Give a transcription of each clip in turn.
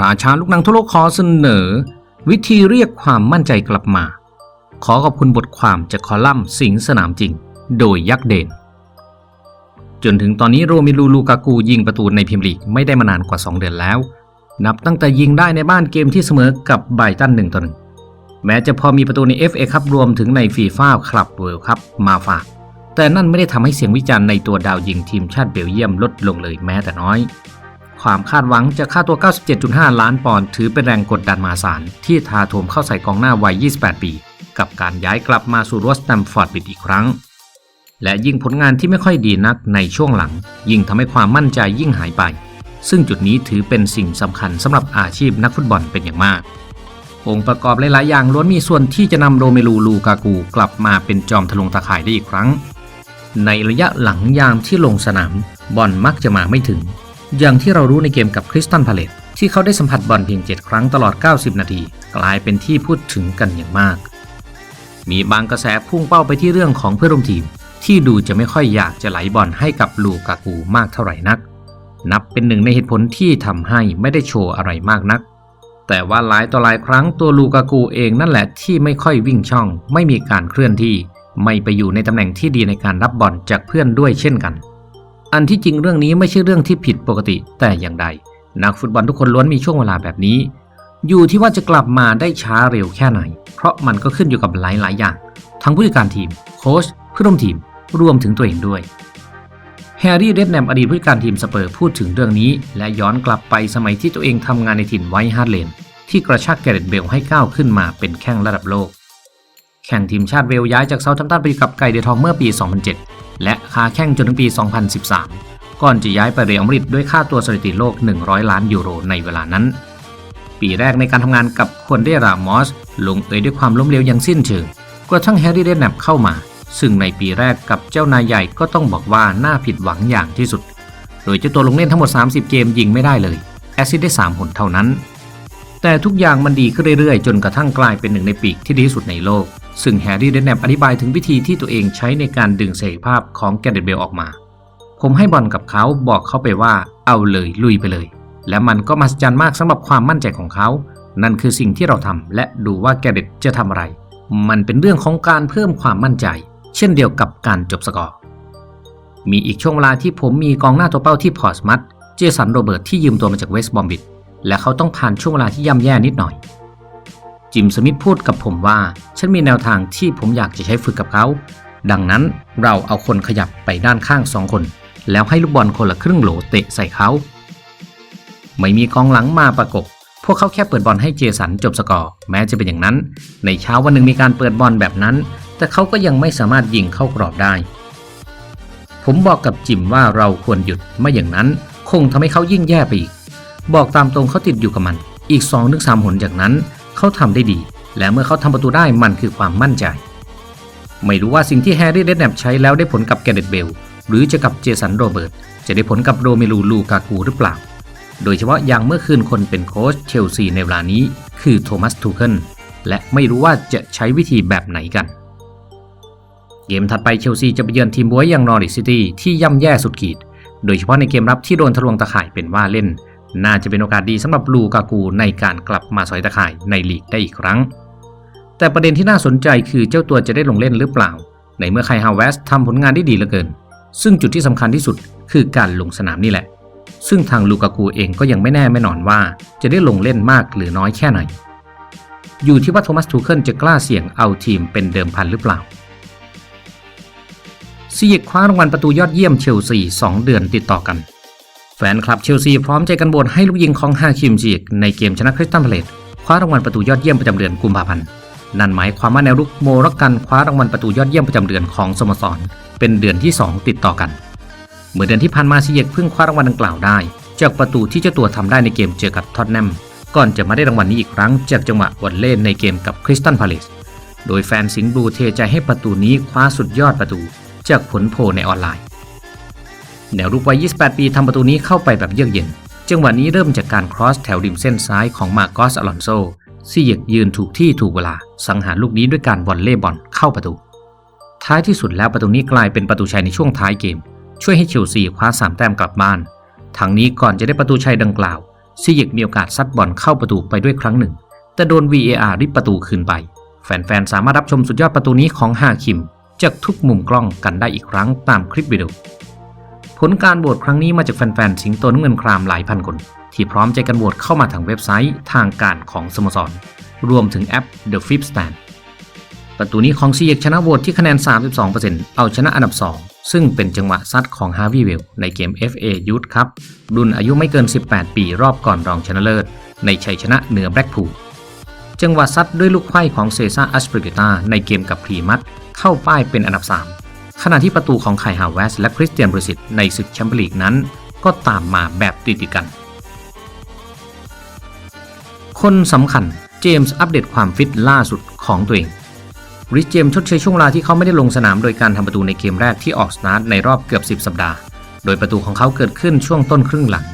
ราชาลูกหนังทั่วโลกขอเสนอ วิธีเรียกความมั่นใจกลับมา ขอขอบคุณบทความจากคอลัมน์สิงสนามจริง โดยยักษ์เด่นจนถึงตอนนี้โรมิลูลูกากูยิงประตูในพรีเมียร์ลีกไม่ได้มานานกว่า 2 เดือนแล้ว นับตั้งแต่ยิงได้ในบ้านเกมที่เสมอกับไบตันหนึ่งต่อหนึ่งแม้จะพอมีประตูใน FA ครับรวมถึงในฟีฟ่าคลับเวิลด์ครับมาฝาก แต่นั่นไม่ได้ทำให้เสียงวิจารณ์ในตัวดาวยิงทีมชาติเบลเยียมลดลงเลยแม้แต่น้อย ความคาดหวังจะค่าตัว 97.5 ล้านปอนด์ถือเป็นแรงกดดันมหาศาลที่ทาโถมเข้าใส่กองหน้าวัย 28 ปี กับการย้ายกลับมาสู่รสแตมฟอร์ดบิดอีกครั้ง และยิ่งผลงานที่ไม่ค่อยดีนักในช่วงหลัง ยิ่งทำให้ความมั่นใจยิ่งหายไป ซึ่งจุดนี้ถือเป็นสิ่งสำคัญสำหรับอาชีพนักฟุตบอลเป็นอย่างมากองค์ประกอบหลายๆอย่างล้วนมีส่วนที่จะนำโรเมลูลูกากูกลับมาเป็นจอมทะลวงตะข่ายได้อีกครั้ง ในระยะหลังยามที่ลงสนามบอลมักจะมาไม่ถึง อย่างที่เรารู้ในเกมกับคริสตันพาเลตที่เขาได้สัมผัสบอลเพียง 7 ครั้งตลอด 90 นาที กลายเป็นที่พูดถึงกันอย่างมาก มีบางกระแสพุ่งเป้าไปที่เรื่องของเพื่อนร่วมทีม ที่ดูจะไม่ค่อยอยากจะไหลบอลให้กับลูกากูมากเท่าไหร่นัก นับเป็นหนึ่งในเหตุผลที่ทำให้ไม่ได้โชว์อะไรมากนัก แต่ว่าหลายต่อหลายครั้งตัวลูกากูเองนั่นแหละที่ไม่ค่อยวิ่งช่อง ไม่มีการเคลื่อนที่ ไม่ไปอยู่ในตำแหน่งที่ดีในการรับบอลจากเพื่อนด้วยเช่นกัน อันที่จริงเรื่องนี้ไม่ใช่เรื่องที่ผิดปกติแต่อย่างใด นักฟุตบอลทุกคนล้วนมีช่วงเวลาแบบนี้ อยู่ที่ว่าจะกลับมาได้ช้าเร็วแค่ไหน เพราะมันก็ขึ้นอยู่กับหลาย ๆ อย่าง ทั้งผู้จัดการทีม โค้ชเพื่อนร่วมทีม รวมถึงตัวเองด้วยแฮร์รี่เดดแนมอดีตผู้จัดการทีมสเปอร์พูดถึงเรื่องนี้ และย้อนกลับไปสมัยที่ตัวเองทำงานในถิ่นไวท์ฮาร์ดเลนที่กระชากแกเรตเบลให้ก้าวขึ้นมาเป็นแข้งระดับโลก แข่งทีมชาติเวลย้ายจากเซาท์แฮมป์ตันไปกับไก่เดทองเมื่อปี 2007 และค้าแข่งจนถึงปี 2013 ก่อนจะย้ายไปเรอัลมาดริดด้วยค่าตัวสถิติโลก 100 ล้านยูโรในเวลานั้น ปีแรกในการทำงานกับควนเดรามอส ลงเอยด้วยความล้มเหลวอย่างสิ้นเชิงกระทั่งแฮร์รี่เดนแนบเข้ามา ซึ่งในปีแรกกับเจ้านายใหญ่ก็ต้องบอกว่าน่าผิดหวังอย่างที่สุด โดยเจ้าตัวลงเล่นทั้งหมด 30 เกมยิงไม่ได้เลยแอซิสต์ได้ 3 หนเท่านั้นแต่ทุกอย่างมันดีขึ้นเรื่อยๆ จนกระทั่งกลายเป็นหนึ่งในปีกที่ดีที่สุดในโลก ซึ่งแฮร์รี่เดนแนบอธิบายถึงวิธีที่ตัวเองใช้ในการดึงเสรีภาพของแกเดตเบลออกมา ผมให้บอลกับเขาบอกเขาไปว่าเอาเลยลุยไปเลย และมันก็มหัศจรรย์มากสำหรับความมั่นใจของเขา นั่นคือสิ่งที่เราทำและดูว่าแกเดตจะทำอะไร มันเป็นเรื่องของการเพิ่มความมั่นใจ เช่นเดียวกับการจบสกอร์ มีอีกช่วงเวลาที่ผมมีกองหน้าตัวเป้าที่พอร์สมัตเจสันโรเบิร์ตที่ยืมตัวมาจากเวสต์บอมบิดและเขาต้องผ่านช่วงเวลาที่ย่ำแย่นิดหน่อย จิมสมิธพูดกับผมว่า ฉันมีแนวทางที่ผมอยากจะใช้ฝึกกับเขา ดังนั้นเราเอาคนขยับไปด้านข้างสองคน แล้วให้ลูกบอลคนละครึ่งโหลเตะใส่เขา ไม่มีกองหลังมาประกบ พวกเขาแค่เปิดบอลให้เจสันจบสกอร์ แม้จะเป็นอย่างนั้น ในเช้าวันหนึ่งมีการเปิดบอลแบบนั้น แต่เขาก็ยังไม่สามารถยิงเข้ากรอบได้ ผมบอกกับจิมว่าเราควรหยุดไม่อย่างนั้น คงทำให้เขายิ่งแย่ไปอีก บอกตามตรงเขาติดอยู่กับมัน อีก2อถึงสหนจากนั้น เขาทำได้ดี และเมื่อเขาทำประตูได้มันคือความมั่นใจ ไม่รู้ว่าสิ่งที่แฮร์รี่เดนแนบใช้แล้วได้ผลกับแกเรตเบล หรือจะกับเจสันโรเบิร์ตจะได้ผลกับโรเมลูลูกากูหรือเปล่า โดยเฉพาะอย่างเมื่อคืนคนเป็นโค้ชเชลซีในเวลานี้คือโทมัสทูเคิลและไม่รู้ว่าจะใช้วิธีแบบไหนกัน เกมถัดไปเชลซีจะไปเยือนทีมบวยอย่างนอริซิตี้ที่ย่ำแย่สุดขีด โดยเฉพาะในเกมรับที่โดนทะลวงตะข่ายเป็นว่าเล่น น่าจะเป็นโอกาสดีสำหรับลูกากูในการกลับมาสอยตะข่ายในลีกได้อีกครั้ง แต่ประเด็นที่น่าสนใจคือเจ้าตัวจะได้ลงเล่นหรือเปล่า ในเมื่อไคฮาวเวสทำผลงานได้ดีเหลือเกิน ซึ่งจุดที่สำคัญที่สุดคือการลงสนามนี่แหละ ซึ่งทางลูกากูเองก็ยังไม่แน่ไม่นอนว่า จะได้ลงเล่นมากหรือน้อยแค่ไหน อยู่ที่ว่าโทมัสทูเคิลจะกล้าเสี่ยงเอาทีมเป็นเดิมพันหรือเปล่าซีกคว้ารางวัลประตูยอดเยี่ยมเชลซี2เดือนติดต่อกัน แฟนคลับเชลซีพร้อมใจกันโบนให้ลูกยิงของฮาคิมซีกในเกมชนะคริสตันพาเลตคว้ารางวัลประตูยอดเยี่ยมประจำเดือนกุมภาพันธ์นั่นหมายความว่าแนวรุกโมรักกันคว้ารางวัลประตูยอดเยี่ยมประจำเดือนของสโมสร เป็นเดือนที่ 2 ติดต่อกัน เมื่อเดือนที่ผ่านมาซีเยกเพิ่งคว้ารางวัลดังกล่าวได้ จากประตูที่เจ้าตัวทำได้ในเกมเจอกับท็อตแนมก่อนจะมาได้รางวัลนี้อีกครั้งจากจังหวะวอลเล่นในเกมกับคริสตันพาเลสโดยแฟนสิงห์บลูเทใจให้ประตูนี้คว้าสุดยอดประตู จากผลโพลในออนไลน์ แนวรุกวัย 28 ปีทำประตูนี้เข้าไปแบบเยือกเย็น จังหวะนี้เริ่มจากการครอสแถวริมเส้นซ้ายของมาโกสอลอนโซซี่เยกยืนถูกที่ถูกเวลา สังหารลูกนี้ด้วยการวอลเล่บอลเข้าประตู ท้ายที่สุดแล้วประตูนี้กลายเป็นประตูชัยในช่วงท้ายเกม ช่วยให้เชลซีคว้า3แต้มกลับบ้านทั้งนี้ก่อนจะได้ประตูชัยดังกล่าวซีเยกมีโอกาสซัดบอลเข้าประตูไปด้วยครั้งหนึ่ง แต่โดน VAR ริบประตูคืนไป แฟนๆสามารถรับชมสุดยอดประตูนี้ของฮาคิม จากทุกมุมกล้องกันได้อีกครั้งตามคลิปวิดีโอ ผลการโหวตครั้งนี้มาจากแฟนๆ สิงโตน้ำเงินครามหลายพันคน ที่พร้อมใจกันโหวตเข้ามาทางเว็บไซต์ทางการของสโมสร รวมถึงแอป The Flip Stand ประตูนี้ของซีเอกชนะโหวตที่คะแนน 32%เอาชนะอันดับ 2 ซึ่งเป็นจังหวะซัดของฮาร์วีเวลในเกม FA Youth Cup รุ่นอายุไม่เกิน 18 ปีรอบก่อนรองชนะเลิศ ในชัยชนะเหนือแบล็กพูลจังหวะซัดด้วยลูกไขว้ของเซซ่าอัสปริกตาในเกมกับพรีมัตเข้าป้ายเป็นอันดับ 3 ขณะที่ประตูของไคฮาวเวสและคริสเตียนบริสิตในศึกแชมเปี้ยนลีกนั้น ก็ตามมาแบบติดๆกัน คนสำคัญเจมส์อัปเดตความฟิตล่าสุดของตัวเองริชเจมส์ชดเชยช่วงเวลาที่เขาไม่ได้ลงสนามโดยการทำประตูในเกมแรกที่ออกสตาร์ทในรอบเกือบ 10 สัปดาห์ โดยประตูของเขาเกิดขึ้นช่วงต้นครึ่งหลัง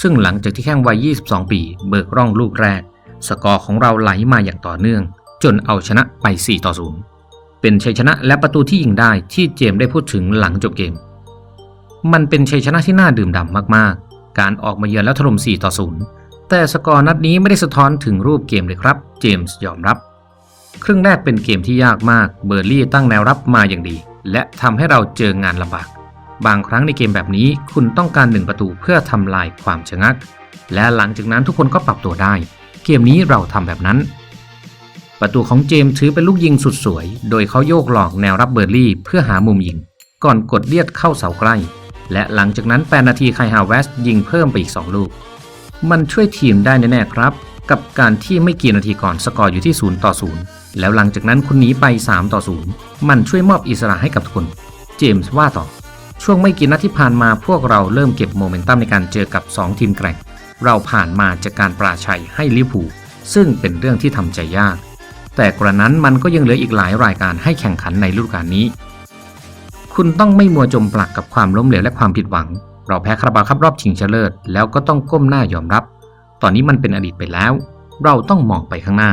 ซึ่งหลังจากที่แข่งวัย 22 ปี เบิกร่องลูกแรก สกอร์ของเราไหลมาอย่างต่อเนื่อง จนเอาชนะไป 4 ต่อ 0 เป็นชัยชนะและประตูที่ยิงได้ที่เจมส์ได้พูดถึงหลังจบเกม มันเป็นชัยชนะที่น่าดื่มด่ำมากๆ การออกมาเยือนแล้วถล่ม4ต่อ0แต่สกอร์นัดนี้ไม่ได้สะท้อนถึงรูปเกมเลยครับ เจมส์ยอมรับ ครึ่งแรกเป็นเกมที่ยากมาก เบอร์ลี่ตั้งแนวรับมาอย่างดี และทำให้เราเจองานลำบาก บางครั้งในเกมแบบนี้คุณต้องการหนึ่งประตูเพื่อทำลายความชะงัก และหลังจากนั้นทุกคนก็ปรับตัวได้ เกมนี้เราทำแบบนั้น ประตูของเจมส์ถือเป็นลูกยิงสุดสวย โดยเขาโยกหลอกแนวรับเบอร์ลี่เพื่อหามุมยิง ก่อนกดเลียดเข้าเสาใกล้ และหลังจากนั้น 8 นาทีไคฮาเวสยิงเพิ่มไปอีก 2 ลูก มันช่วยทีมได้แน่ ๆ ครับ กับการที่ไม่กี่นาทีก่อนสกอร์อยู่ที่ 0 ต่อ 0 แล้วหลังจากนั้นคุณหนีไป 3 ต่อ 0 มันช่วยมอบอิสระให้กับทุกคน เจมส์ว่าต่อ ช่วงไม่กี่นัดที่ผ่านมาพวกเราเริ่มเก็บโมเมนตัมในการเจอกับ 2 ทีมแกร่ง เราผ่านมาจากการปราชัยให้ลิเวอร์พูลซึ่งเป็นเรื่องที่ทำใจยาก แต่กระนั้นมันก็ยังเหลืออีกหลายรายการให้แข่งขันในฤดูกาลนี้ คุณต้องไม่มัวจมปลักกับความล้มเหลวและความผิดหวัง เราแพ้คาราบาวครับรอบชิงชนะเลิศแล้วก็ต้องก้มหน้ายอมรับ ตอนนี้มันเป็นอดีตไปแล้ว เราต้องมองไปข้างหน้า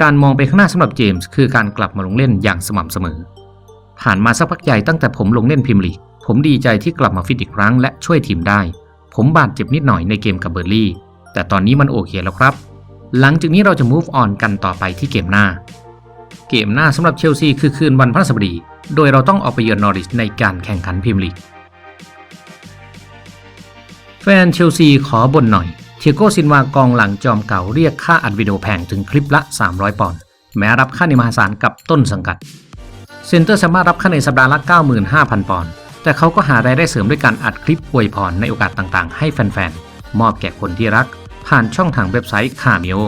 การมองไปข้างหน้าสำหรับเจมส์คือการกลับมาลงเล่นอย่างสม่ำเสมอ ผ่านมาสักพักใหญ่ตั้งแต่ผมลงเล่นพรีเมียร์ลีกผมดีใจที่กลับมาฟิตอีกครั้งและช่วยทีมได้ ผมบาดเจ็บนิดหน่อยในเกมกับเบอร์ลี่ แต่ตอนนี้มันโอเคแล้วครับ หลังจากนี้เราจะ move on กันต่อไปที่เกมหน้า เกมหน้าสำหรับเชลซีคือคืนวันพฤหัสบดี โดยเราต้องออกไปเยือนนอริชในการแข่งขันพรีเมียร์ลีกแฟนเชลซีขอบ่นหน่อย เทียโกซินวากองหลังจอมเก่าเรียกค่าอัดวิดีโอแพงถึงคลิปละ 300 ปอนด์แม้รับค่าในมหาศาลกับต้นสังกัด เซนเตอร์สามารถรับค่าในสัปดาห์ละ 95,000 ปอนด์แต่เขาก็หารายได้เสริมด้วยการอัดคลิปอวยพรในโอกาสต่างๆ ให้แฟนๆ มอบแก่คนที่รัก ผ่านช่องทางเว็บไซต์คาเมโอ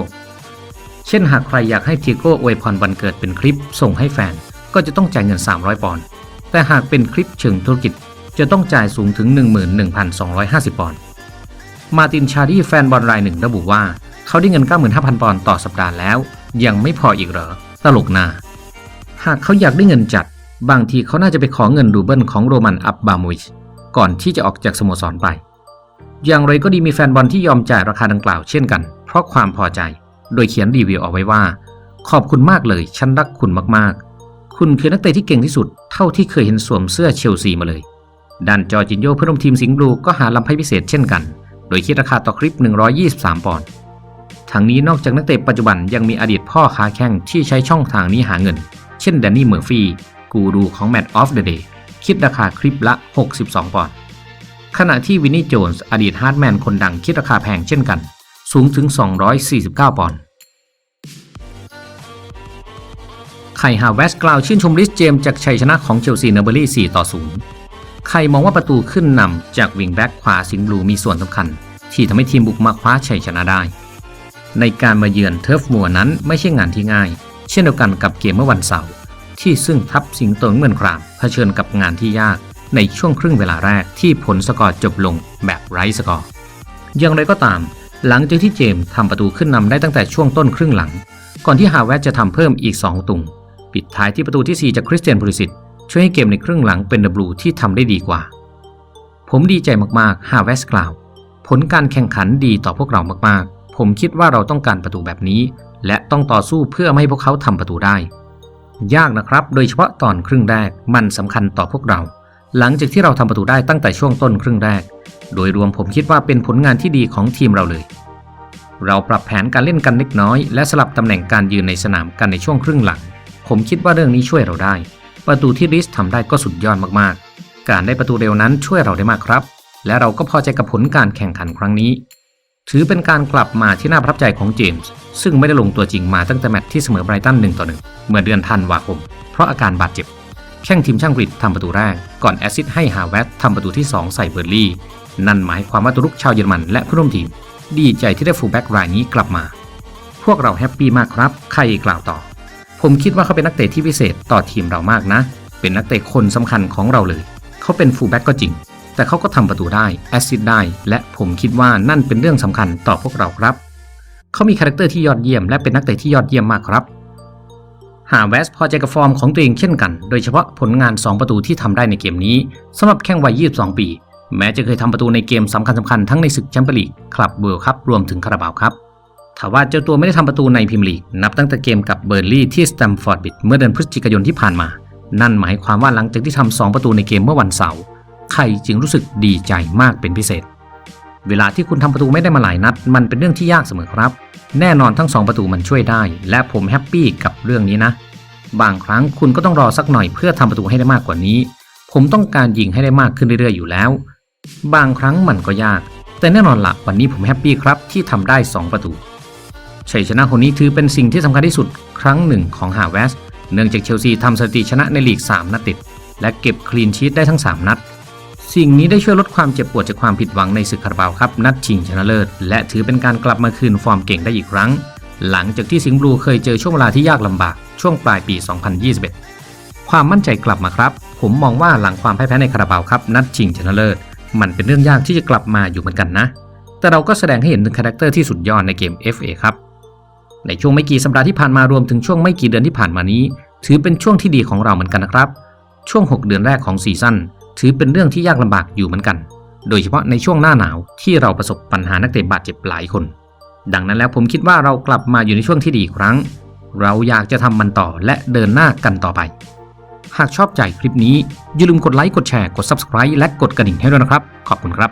เช่นหากใครอยากให้เทียโก้อวยพรวันเกิดเป็นคลิปส่งให้แฟน ก็จะต้องจ่ายเงิน 300 ปอนด์ แต่หากเป็นคลิปเชิงธุรกิจจะต้องจ่ายสูงถึง 11,250 ปอนด์ มาตินชารีแฟนบอลรายหนึ่งระบุว่า เขาได้เงิน 95,000 ปอนด์ต่อสัปดาห์แล้ว ยังไม่พออีกเหรอ ตลกนา หากเขาอยากได้เงินจัด บางทีเขาน่าจะไปขอเงินดูเบิลของโรมันอับบามูวิชก่อนที่จะออกจากสโมสรไป อย่างไรก็ดีมีแฟนบอลที่ยอมจ่ายราคาดังกล่าวเช่นกัน เพราะความพอใจ โดยเขียนรีวิวเอาไว้ว่า ขอบคุณมากเลย ฉันรักคุณมากๆ คุณคือนักเตะที่เก่งที่สุด เท่าที่เคยเห็นสวมเสื้อเชลซีมาเลยด้านจอจินโยเพื่อนร่วมทีมสิงห์บลูก็หาลำไพ่พิเศษเช่นกัน โดยคิดราคาต่อคลิป 123 ปอนด์ทั้งนี้นอกจากนักเตะปัจจุบันยังมีอดีตพ่อค้าแข่งที่ใช้ช่องทางนี้หาเงิน เช่นแดนนี่เมอร์ฟี่กูรูของ Match of the Day คิดราคาคลิปละ 62 ปอนด์ ขณะที่วินนี่โจนส์อดีตฮาร์ดแมนคนดังคิดราคาแพงเช่นกัน สูงถึง 249 ปอนด์ไข่ฮาเวสกล่าวชื่นชมริสเจมจากชัยชนะของเชลซีเนเบอรี่ 4 ต่อ0ใครมองว่าประตูขึ้นนำจากวิงแบ็กขวาสิงห์บลูมีส่วนสำคัญ ที่ทำให้ทีมบุกมาคว้าชัยชนะได้ ในการมาเยือนเทิร์ฟมัวนั้นไม่ใช่งานที่ง่าย เช่นเดียวกันกับเกมเมื่อวันเสาร์ที่ซึ่งทัพสิงโตเมือนครามเผชิญกับงานที่ยาก ในช่วงครึ่งเวลาแรกที่ผลสกอร์จบลงแบบไร้สกอร์ อย่างไรก็ตาม หลังจากที่เจมส์ทำประตูขึ้นนำได้ตั้งแต่ช่วงต้นครึ่งหลัง ก่อนที่ฮาวเวสจะทำเพิ่มอีก 2 ตุง ปิดท้ายที่ประตูที่ 4 จากคริสเตียนพูลิสิตช่วยให้เกมในครึ่งหลังเป็นดับลูที่ทำได้ดีกว่า ผมดีใจมากๆฮาวเวสกล่าว ผลการแข่งขันดีต่อพวกเรามากๆ ผมคิดว่าเราต้องการประตูแบบนี้ และต้องต่อสู้เพื่อไม่ให้พวกเขาทำประตูได้ ยากนะครับ โดยเฉพาะตอนครึ่งแรกมันสำคัญต่อพวกเรา หลังจากที่เราทำประตูได้ตั้งแต่ช่วงต้นครึ่งแรก โดยรวมผมคิดว่าเป็นผลงานที่ดีของทีมเราเลย เราปรับแผนการเล่นกันเล็กน้อย และสลับตำแหน่งการยืนในสนามกันในช่วงครึ่งหลัง ผมคิดว่าเรื่องนี้ช่วยเราได้ ประตูที่ริสทำได้ก็สุดยอดมากๆ การได้ประตูเร็วนั้นช่วยเราได้มากครับ และเราก็พอใจกับผลการแข่งขันครั้งนี้ ถือเป็นการกลับมาที่น่าประทับใจของเจมส์ซึ่งไม่ได้ลงตัวจริงมาตั้งแต่แมตช์ที่เสมอไบรตัน1ต่อ1เมื่อเดือนธันวาคม เพราะอาการบาดเจ็บ แข้งทีมช่างกรีดทำประตูแรก ก่อนแอซิสต์ให้ฮาแวตทำประตูที่ 2 ใส่เบอร์ลี่ นั่นหมายความว่าตัวรุกชาวเยอรมันและผู้ร่วมทีม ดีใจที่ได้ฟูลแบ็กรายนี้กลับมา พวกเราแฮปปี้มากครับ ใครกล่าวต่อ ผมคิดว่าเขาเป็นนักเตะที่พิเศษต่อทีมเรามากนะ เป็นนักเตะคนสำคัญของเราเลย เขาเป็นฟูลแบ็กก็จริง แต่เขาก็ทำประตูได้ แอซิสต์ได้ และผมคิดว่านั่นเป็นเรื่องสำคัญต่อพวกเราครับ เขามีคาแรคเตอร์ที่ยอดเยี่ยมและเป็นนักเตะที่ยอดเยี่ยมมากครับ หาเวสพอใจกับฟอร์มของตัวเองเช่นกัน โดยเฉพาะผลงาน 2 ประตูที่ทำได้ในเกมนี้สำหรับแข้งวัย 22 ปี แม้จะเคยทำประตูในเกมสำคัญสำคัญๆทั้งในศึกแชมเปี้ยนลีกคลับเวิลด์คัพรวมถึงคาราบาวครับถ้าว่าเจ้าตัวไม่ได้ทำประตูในพรีเมียร์ลีก นับตั้งแต่เกมกับเบอร์ลี่ที่สแตมฟอร์ดบิดเมื่อเดือนพฤศจิกายนที่ผ่านมา นั่นหมายความว่าหลังจากที่ทำสองประตูในเกมเมื่อวันเสาร์ใครจึงรู้สึกดีใจมากเป็นพิเศษ เวลาที่คุณทำประตูไม่ได้มาหลายนัด มันเป็นเรื่องที่ยากเสมอครับ แน่นอนทั้งสองประตูมันช่วยได้ และผมแฮปปี้กับเรื่องนี้นะ บางครั้งคุณก็ต้องรอสักหน่อยเพื่อทำประตูให้ได้มากกว่านี้ ผมต้องการยิงให้ได้มากขึ้นเรื่อยๆอยู่แล้ว บางครั้งมันก็ยาก แต่แน่นอนละวันนี้ผมแฮปปี้ครับที่ทำได้ 2 ประตูชัยชนะคนนี้ถือเป็นสิ่งที่สำคัญที่สุดครั้งหนึ่งของฮาเวสเนื่องจากเชลซีทำสถิติชนะในลีก 3 นัดติด และเก็บคลีนชีตได้ทั้ง 3 นัด สิ่งนี้ได้ช่วยลดความเจ็บปวดจากความผิดหวังในศึกคาราบาวครับนัดชิงชนะเลิศ และถือเป็นการกลับมาคืนฟอร์มเก่งได้อีกครั้ง หลังจากที่สิงห์บลูเคยเจอช่วงเวลาที่ยากลำบากช่วงปลายปี 2021 ความมั่นใจกลับมาครับ ผมมองว่าหลังความพ่ายแพ้ในคาราบาวครับนัดชิงชนะเลิศ มันเป็นเรื่องยากที่จะกลับมาอยู่เหมือนกันนะ แต่เราก็แสดงให้เห็นถึงคาแรคเตอร์ที่สุดยอดในเกม FA ครับในช่วงไม่กี่สัปดาห์ที่ผ่านมารวมถึงช่วงไม่กี่เดือนที่ผ่านมานี้ ถือเป็นช่วงที่ดีของเราเหมือนกันนะครับ ช่วง 6 เดือนแรกของซีซั่น ถือเป็นเรื่องที่ยากลำบากอยู่เหมือนกัน โดยเฉพาะในช่วงหน้าหนาวที่เราประสบปัญหานักเตะบาดเจ็บหลายคน ดังนั้นแล้วผมคิดว่าเรากลับมาอยู่ในช่วงที่ดีครั้ง เราอยากจะทำมันต่อและเดินหน้ากันต่อไป หากชอบใจคลิปนี้อย่าลืมกดไลค์กดแชร์กด Subscribe และกดกระดิ่งให้ด้วยนะครับ ขอบคุณครับ